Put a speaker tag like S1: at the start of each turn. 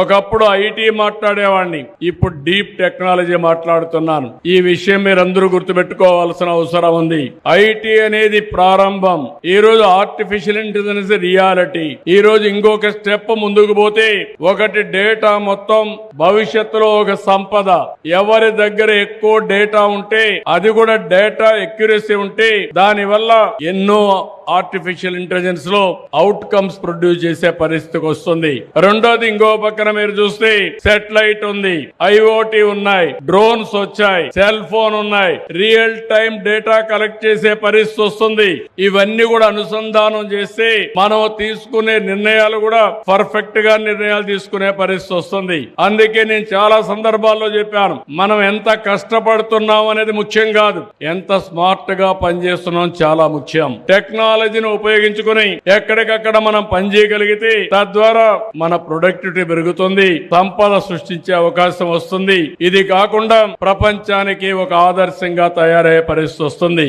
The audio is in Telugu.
S1: ఒకప్పుడు ఐటీ మాట్లాడేవాడిని ఇప్పుడు డీప్ టెక్నాలజీ మాట్లాడుతున్నాను. ఈ విషయం మీరందరూ గుర్తుపెట్టుకోవాల్సిన అవసరం ఉంది. ఐటీ అనేది ప్రారంభం. ఈ రోజు ఆర్టిఫిషియల్ ఇంటెలిజెన్స్ రియాలిటీ ఈ రోజు ఇంకొక స్టెప్ ముందుకు పోతే ఒకటి డేటా మొత్తం భవిష్యత్తులో ఒక సంపద. ఎవరి దగ్గర ఎక్కువ డేటా ఉంటే అది కూడా డేటా ఎక్యురసీ ఉంటే దాని వల్ల ఎన్నో ఆర్టిఫిషియల్ ఇంటెలిజెన్స్లో అవుట్ కమ్స్ ప్రొడ్యూస్ చేసే పరిస్థితికి వస్తుంది. రెండోది ఇంకో పక్కన మీరు చూస్తే సెటిలైట్ ఉంది. ఐఓటి ఉన్నాయి. డ్రోన్స్ వచ్చాయి. సెల్ ఫోన్ ఉన్నాయి. రియల్ టైం డేటా కలెక్ట్ చేసే పరిస్థితి వస్తుంది. ఇవన్నీ కూడా అనుసంధానం చేస్తే మనం తీసుకునే నిర్ణయాలు కూడా పర్ఫెక్ట్గా నిర్ణయాలు తీసుకునే పరిస్థితి వస్తుంది. అందుకే నేను చాలా సందర్భాల్లో చెప్పాను మనం ఎంత కష్టపడుతున్నాం అనేది ముఖ్యం కాదు. ఎంత స్మార్ట్గా పనిచేస్తున్నాం చాలా ముఖ్యం. టెక్నాలజీ టెక్నాలజీని ఉపయోగించుకుని ఎక్కడికక్కడ మనం పనిచేయగలిగితే తద్వారా మన ప్రొడక్టివిటీ పెరుగుతుంది సంపద సృష్టించే అవకాశం వస్తుంది. ఇది కాకుండా ప్రపంచానికి ఒక ఆదర్శంగా తయారయ్యే పరిస్థితి వస్తుంది.